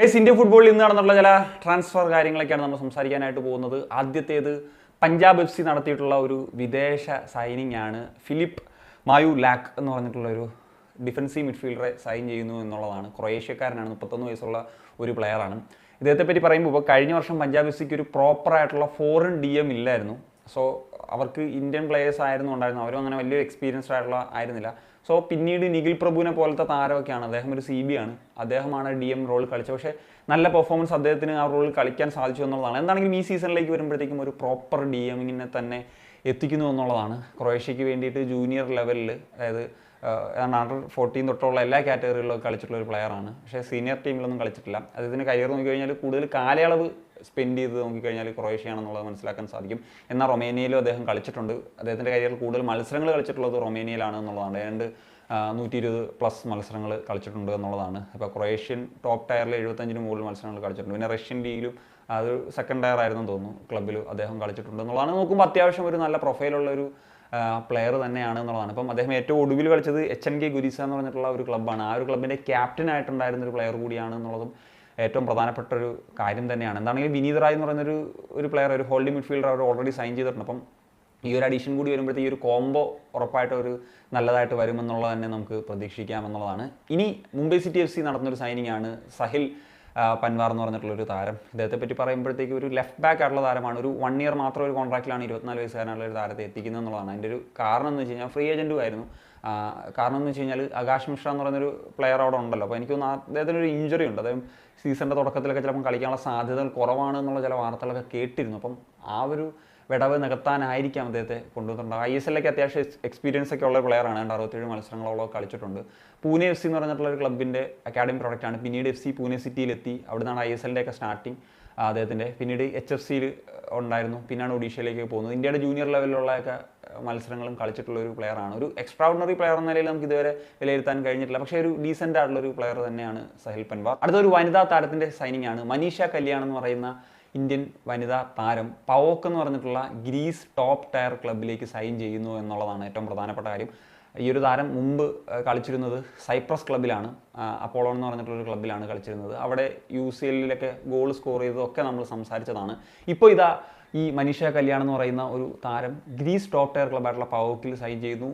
Guys India ഫുട്ബോളിൽ ഇന്ന് നടന്നുള്ള ചില ട്രാൻസ്ഫർ കാര്യങ്ങളൊക്കെയാണ് നമ്മൾ സംസാരിക്കാനായിട്ട് പോകുന്നത്. ആദ്യത്തേത് പഞ്ചാബ് എഫ് സി നടത്തിയിട്ടുള്ള ഒരു വിദേശ സൈനിങ് ആണ് ഫിലിപ്പ് മായു ലാക്ക് എന്ന് പറഞ്ഞിട്ടുള്ള ഒരു ഡിഫൻസീവ് മിഡ്ഫീൽഡറെ സൈൻ ചെയ്യുന്നു എന്നുള്ളതാണ്. ക്രൊയേഷ്യക്കാരനാണ് മുപ്പത്തൊന്ന് വയസ്സുള്ള ഒരു പ്ലെയറാണ് ഇദ്ദേഹത്തെ പറ്റി പറയുമ്പോൾ ഇപ്പോൾ കഴിഞ്ഞ വർഷം പഞ്ചാബ് എഫ് സിക്ക് ഒരു പ്രോപ്പർ ആയിട്ടുള്ള ഫോറിൻ ഡി എം ഇല്ലായിരുന്നു. സോ അവർക്ക് ഇന്ത്യൻ പ്ലെയേഴ്സ് ആയിരുന്നു ഉണ്ടായിരുന്നു അവരും അങ്ങനെ വലിയൊരു എക്സ്പീരിയൻസ്ഡ് ആയിട്ടുള്ള ആയിരുന്നില്ല. സോ പിന്നീട് നിഖിൽ പ്രഭുവിനെ പോലത്തെ താരമൊക്കെയാണ്. അദ്ദേഹം ഒരു സി ബി ആണ്. അദ്ദേഹമാണ് ഡി എം റോൾ കളിച്ചത്. പക്ഷേ നല്ല പെർഫോമൻസ് അദ്ദേഹത്തിന് ആ റോളിൽ കളിക്കാൻ സാധിച്ചു എന്നുള്ളതാണ്. എന്താണെങ്കിലും ഈ സീസണിലേക്ക് വരുമ്പോഴത്തേക്കും ഒരു പ്രോപ്പർ ഡി എമ്മിങ്ങിനെ തന്നെ എത്തിക്കുന്നു എന്നുള്ളതാണ്. ക്രൊയേഷ്യക്ക് വേണ്ടിയിട്ട് ജൂനിയർ ലെവലിൽ അതായത് അണ്ടർ ഫോർട്ടീൻ തൊട്ടുള്ള എല്ലാ കാറ്റഗറികളിലും കളിച്ചിട്ടുള്ള ഒരു പ്ലെയറാണ് പക്ഷേ സീനിയർ ടീമിലൊന്നും കളിച്ചിട്ടില്ല. അദ്ദേഹത്തിന്റെ കരിയർ നോക്കി കഴിഞ്ഞാൽ കൂടുതൽ കാലയളവ് സ്പെൻഡ് ചെയ്ത് നോക്കിക്കഴിഞ്ഞാൽ ക്രൊയേഷ്യയാണെന്നുള്ളത് മനസ്സിലാക്കാൻ സാധിക്കും. എന്നാൽ റൊമേനിയയിലും അദ്ദേഹം കളിച്ചിട്ടുണ്ട്. അദ്ദേഹത്തിന്റെ കരിയറിൽ കൂടുതൽ മത്സരങ്ങൾ കളിച്ചിട്ടുള്ളത് റൊമേനിയയിലാണ് എന്നുള്ളതാണ്. ഏതാണ്ട് നൂറ്റി ഇരുപത് പ്ലസ് മത്സരങ്ങൾ കളിച്ചിട്ടുണ്ട് എന്നുള്ളതാണ്. അപ്പോൾ ക്രൊയേഷ്യൻ ടോപ്പ് ടയറിൽ എഴുപത്തഞ്ചിന് മുകളിൽ മത്സരങ്ങൾ കളിച്ചിട്ടുണ്ട്. പിന്നെ റഷ്യൻ ലീഗിലും അത് സെക്കൻഡ് ടയർ ആയിരുന്നു തോന്നുന്നു ക്ലബ്ബിൽ അദ്ദേഹം കളിച്ചിട്ടുണ്ട് എന്നുള്ളതാണ്. നോക്കുമ്പോൾ അത്യാവശ്യം ഒരു നല്ല പ്രൊഫൈലുള്ള ഒരു പ്ലെയർ തന്നെയാണ് എന്നുള്ളതാണ്. ഇപ്പം അദ്ദേഹം ഏറ്റവും ഒടുവിൽ കളിച്ചത് എച്ച് എൻ കെ ഗുരീസ എന്ന് പറഞ്ഞിട്ടുള്ള ഒരു ക്ലബ്ബാണ് ആ ഒരു ക്ലബിന്റെ ക്യാപ്റ്റൻ ആയിട്ടുണ്ടായിരുന്ന ഒരു പ്ലെയർ കൂടിയാണ് എന്നുള്ളതും ഏറ്റവും പ്രധാനപ്പെട്ട ഒരു കാര്യം തന്നെയാണ്. എന്താണെങ്കിൽ വിനീത് റായ് എന്ന് പറയുന്നൊരു ഒരു പ്ലെയർ ഒരു ഹോൾഡിംഗ് മിഡ്ഫീൽഡർ അവർ ഓൾറെഡി സൈൻ ചെയ്തിട്ടുണ്ട്. അപ്പം ഈ ഒരു അഡീഷൻ കൂടി വരുമ്പോഴത്തേക്ക് ഈ ഒരു കോംബോ ഉറപ്പായിട്ട് ഒരു നല്ലതായിട്ട് വരുമെന്നുള്ളത് തന്നെ നമുക്ക് പ്രതീക്ഷിക്കാം എന്നുള്ളതാണ് ഇനി മുംബൈ സിറ്റി എഫ് സി നടന്നൊരു സൈനിങ് ആണ് സഹിൽ പൻവാർ എന്ന് പറഞ്ഞിട്ടുള്ള ഒരു താരം. ഇദ്ദേഹത്തെ പറ്റി പറയുമ്പോഴത്തേക്ക് ഒരു ലെഫ്റ്റ് ബാക്ക് ആയിട്ടുള്ള താരമാണ്. ഒരു വൺ ഇയർ മാത്രം ഒരു കോൺട്രാക്റ്റിലാണ് ഇരുപത്തിനാല് വയസ്സുകാരനുള്ള ഒരു താരത്തെ എത്തിക്കുന്നത് എന്നുള്ളതാണ്. അതിന്റെ ഒരു കാരണം എന്ന് വെച്ച് കഴിഞ്ഞാൽ ഫ്രീ ഏജന്റും ആയിരുന്നു. കാരണം എന്ന് വെച്ച് കഴിഞ്ഞാൽ ആകാശ് മിശ്ര എന്ന് പറയുന്നൊരു പ്ലെയർ അവിടെ ഉണ്ടല്ലോ. അപ്പോൾ എനിക്ക് അദ്ദേഹത്തിന് ഒരു ഇഞ്ചുറി ഉണ്ട്. അദ്ദേഹം സീസണിന്റെ തുടക്കത്തിലൊക്കെ ചിലപ്പം കളിക്കാനുള്ള സാധ്യതകൾ കുറവാണ് എന്നുള്ള ചില വാർത്തകളൊക്കെ കേട്ടിരുന്നു. അപ്പം ആ ഒരു വിടവ് നികത്താനായിരിക്കാം അദ്ദേഹത്തെ കൊണ്ടുവന്നിട്ടുണ്ട് ഐ എസ് എല്ലൊക്കെ അത്യാവശ്യം എക്സ്പീരിയൻസ് ഒക്കെ ഉള്ള പ്ലെയറാണ് ആണ്. അറുപത്തേഴ് മത്സരങ്ങളോളം കളിച്ചിട്ടുണ്ട്. പൂനെ എഫ് സി എന്ന് പറഞ്ഞിട്ടുള്ള ഒരു ക്ലബിന്റെ അക്കാഡമി പ്രോഡക്റ്റാണ് പിന്നീട് എഫ് സി പൂനെ സിറ്റിയിലെത്തി അവിടെ നിന്നാണ് ഐ എസ് എല്ലിന്റെ ഒക്കെ സ്റ്റാർട്ടിങ് അദ്ദേഹത്തിന്റെ പിന്നീട് എച്ച് എഫ് സിയിൽ ഉണ്ടായിരുന്നു. പിന്നാണ് ഒഡീഷയിലേക്ക് പോകുന്നത്. ഇന്ത്യയുടെ ജൂനിയർ ലെവലിലുള്ളതൊക്കെ മത്സരങ്ങളും കളിച്ചിട്ടുള്ള ഒരു പ്ലെയറാണ് ഒരു എക്സ്ട്രാ ഓർഡിനറി പ്ലെയർ എന്ന നിലയിൽ നമുക്ക് ഇതുവരെ വിലയിരുത്താൻ കഴിഞ്ഞിട്ടില്ല. പക്ഷേ ഒരു ഡീസെന്റ് ആയിട്ടുള്ള ഒരു പ്ലെയർ തന്നെയാണ് സഹിൽ പൻവാർ. അടുത്തൊരു വനിതാ താരത്തിന്റെ സൈനിങ് ആണ് മനീഷ കല്യാൺ എന്ന് പറയുന്ന ഇന്ത്യൻ വനിതാ താരം പവോക്ക് എന്ന് പറഞ്ഞിട്ടുള്ള ഗ്രീസ് ടോപ്പ് ടയർ ക്ലബിലേക്ക് സൈൻ ചെയ്യുന്നു എന്നുള്ളതാണ് ഏറ്റവും പ്രധാനപ്പെട്ട കാര്യം. ഈ ഒരു താരം മുമ്പ് കളിച്ചിരുന്നത് സൈപ്രസ് ക്ലബിലാണ് അപ്പോളോ എന്ന് പറഞ്ഞിട്ടുള്ള ഒരു ക്ലബിലാണ് കളിച്ചിരുന്നത്. അവിടെ യു സി എല്ലിലൊക്കെ ഗോൾ സ്കോർ ചെയ്തതൊക്കെ നമ്മൾ സംസാരിച്ചതാണ്. ഇപ്പോൾ ഇതാ ഈ മനീഷ കല്യാൺ എന്ന് പറയുന്ന ഒരു താരം ഗ്രീസ് ടോപ്പ് ടയർ ക്ലബായിട്ടുള്ള പവോക്കിൽ സൈൻ ചെയ്യുന്നു.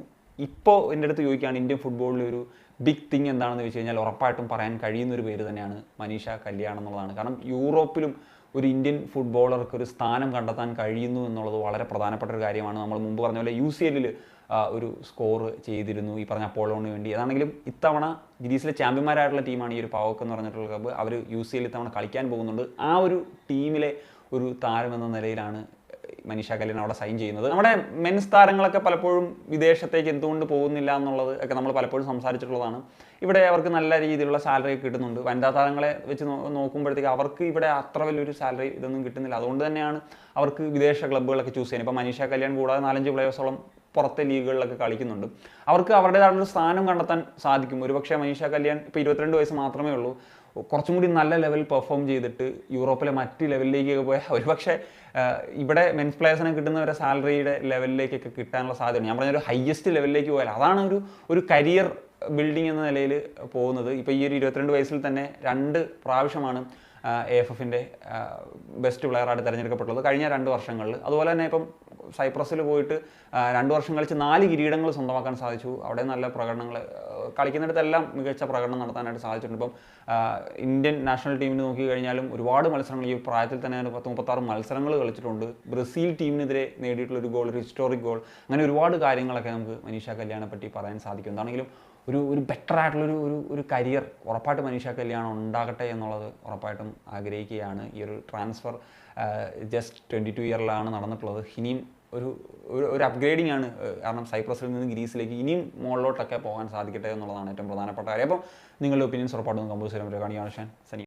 ഇപ്പോൾ എന്റെ അടുത്ത് ചോദിക്കുകയാണ് ഇന്ത്യൻ ഫുട്ബോളിൽ ഒരു ബിഗ് തിങ് എന്താണെന്ന് വെച്ച് കഴിഞ്ഞാൽ ഉറപ്പായിട്ടും പറയാൻ കഴിയുന്ന ഒരു പേര് തന്നെയാണ് മനീഷ കല്യാൺ എന്നുള്ളതാണ്. കാരണം യൂറോപ്പിലും ഒരു ഇന്ത്യൻ ഫുട്ബോളർക്ക് ഒരു സ്ഥാനം കണ്ടെത്താൻ കഴിയുന്നു എന്നുള്ളത് വളരെ പ്രധാനപ്പെട്ട ഒരു കാര്യമാണ്. നമ്മൾ മുമ്പ് പറഞ്ഞ പോലെ യു സി എല്ലിൽ ഒരു സ്കോർ ചെയ്തിരുന്നു ഈ പറഞ്ഞ അപ്പോളോണിന് വേണ്ടി. അതാണെങ്കിലും ഇത്തവണ ഗ്രീസിലെ ചാമ്പ്യന്മാരായിട്ടുള്ള ടീമാണ് ഈ ഒരു പാവക്ക് എന്ന് പറഞ്ഞിട്ടുള്ള ക്ലബ്ബ് അവർ യു സി എല്ലിൽ ഇത്തവണ കളിക്കാൻ പോകുന്നുണ്ട്. ആ ഒരു ടീമിലെ ഒരു താരമെന്ന നിലയിലാണ് മനീഷ കല്യാൺ അവിടെ സൈൻ ചെയ്യുന്നത്. നമ്മുടെ മെൻസ് താരങ്ങളൊക്കെ പലപ്പോഴും വിദേശത്തേക്ക് എന്തുകൊണ്ട് പോകുന്നില്ല എന്നുള്ളത് ഒക്കെ നമ്മൾ പലപ്പോഴും സംസാരിച്ചിട്ടുള്ളതാണ്. ഇവിടെ അവർക്ക് നല്ല രീതിയിലുള്ള സാലറി കിട്ടുന്നുണ്ട്. വനിതാ താരങ്ങളെ വെച്ച് നോക്കുമ്പോഴത്തേക്ക് അവർക്ക് ഇവിടെ അത്ര വലിയൊരു സാലറി ഇതൊന്നും കിട്ടുന്നില്ല. അതുകൊണ്ട് തന്നെയാണ് അവർക്ക് വിദേശ ക്ലബ്ബുകളൊക്കെ ചൂസ് ചെയ്യുന്നത്. ഇപ്പോൾ മനീഷ കല്യാൺ കൂടാതെ നാലഞ്ച് പ്ലേയേഴ്സോളം പുറത്തെ ലീഗുകളിലൊക്കെ കളിക്കുന്നുണ്ട്. അവർക്ക് അവരുടേതായിട്ടുള്ള സ്ഥാനം കണ്ടെത്താൻ സാധിക്കും. ഒരുപക്ഷെ മനീഷ കല്യാൺ ഇപ്പോൾ ഇരുപത്തിരണ്ട് വയസ്സ് മാത്രമേ ഉള്ളൂ. കുറച്ചും കൂടി നല്ല ലെവലിൽ പെർഫോം ചെയ്തിട്ട് യൂറോപ്പിലെ മറ്റ് ലെവലിലേക്കൊക്കെ പോയാൽ ഒരുപക്ഷെ ഇവിടെ മെൻസ് പ്ലേയേഴ്സിനെ കിട്ടുന്നവരെ സാലറിയുടെ ലെവലിലേക്കൊക്കെ കിട്ടാനുള്ള സാധ്യത ഞാൻ പറഞ്ഞ ഒരു ഹയസ്റ്റ് ലെവലിലേക്ക് പോയാൽ അതാണ് ഒരു ഒരു കരിയർ ബിൽഡിംഗ് എന്ന നിലയിൽ പോകുന്നത്. ഇപ്പോൾ ഈ ഒരു ഇരുപത്തിരണ്ട് വയസ്സിൽ തന്നെ രണ്ട് പ്രാവശ്യമാണ് എ എഫ് എഫിന്റെ ബെസ്റ്റ് പ്ലെയറായിട്ട് തിരഞ്ഞെടുക്കപ്പെട്ടുള്ളത് കഴിഞ്ഞ രണ്ട് വർഷങ്ങളിൽ. അതുപോലെ തന്നെ ഇപ്പം സൈപ്രസിൽ പോയിട്ട് രണ്ട് വർഷം കളിച്ച് നാല് കിരീടങ്ങൾ സ്വന്തമാക്കാൻ സാധിച്ചു. അവിടെ നല്ല പ്രകടനങ്ങൾ കളിക്കുന്നിടത്തെല്ലാം മികച്ച പ്രകടനം നടത്താനായിട്ട് സാധിച്ചിട്ടുണ്ട്. ഇപ്പം ഇന്ത്യൻ നാഷണൽ ടീമിന് നോക്കി കഴിഞ്ഞാലും ഒരുപാട് മത്സരങ്ങൾ ഈ പ്രായത്തിൽ തന്നെ പത്ത് മുപ്പത്താറ് മത്സരങ്ങൾ കളിച്ചിട്ടുണ്ട്. ബ്രസീൽ ടീമിനെതിരെ നേടിയിട്ടുള്ള ഒരു ഗോൾ ഒരു ഹിസ്റ്റോറിക് ഗോൾ അങ്ങനെ ഒരുപാട് കാര്യങ്ങളൊക്കെ നമുക്ക് മനീഷ കല്യാണെ പറ്റി പറയാൻ സാധിക്കും. എന്താണെങ്കിലും ഒരു ഒരു ബെറ്റർ ആയിട്ടുള്ളൊരു ഒരു ഒരു കരിയർ ഉറപ്പായിട്ട് മനീഷ കല്യാണം ഉണ്ടാകട്ടെ എന്നുള്ളത് ഉറപ്പായിട്ടും ആഗ്രഹിക്കുകയാണ്. ഈ ഒരു ട്രാൻസ്ഫർ ജസ്റ്റ് ട്വന്റി ടു ഇയറിലാണ് നടന്നിട്ടുള്ളത്. ഇനിയും ഒരു ഒരു അപ്ഗ്രേഡിംഗ് ആണ് കാരണം സൈപ്രസിൽ നിന്ന് ഗ്രീസിലേക്ക് ഇനിയും മുകളിലോട്ടൊക്കെ പോകാൻ സാധിക്കട്ടെ എന്നുള്ളതാണ് ഏറ്റവും പ്രധാനപ്പെട്ട കാര്യം. അപ്പം നിങ്ങളുടെ ഒപ്പീനിയൻസ് ഉറപ്പായിട്ടും കമ്പോസ് ചെയ്യാൻ പറ്റുക കാണിയാണ് സനി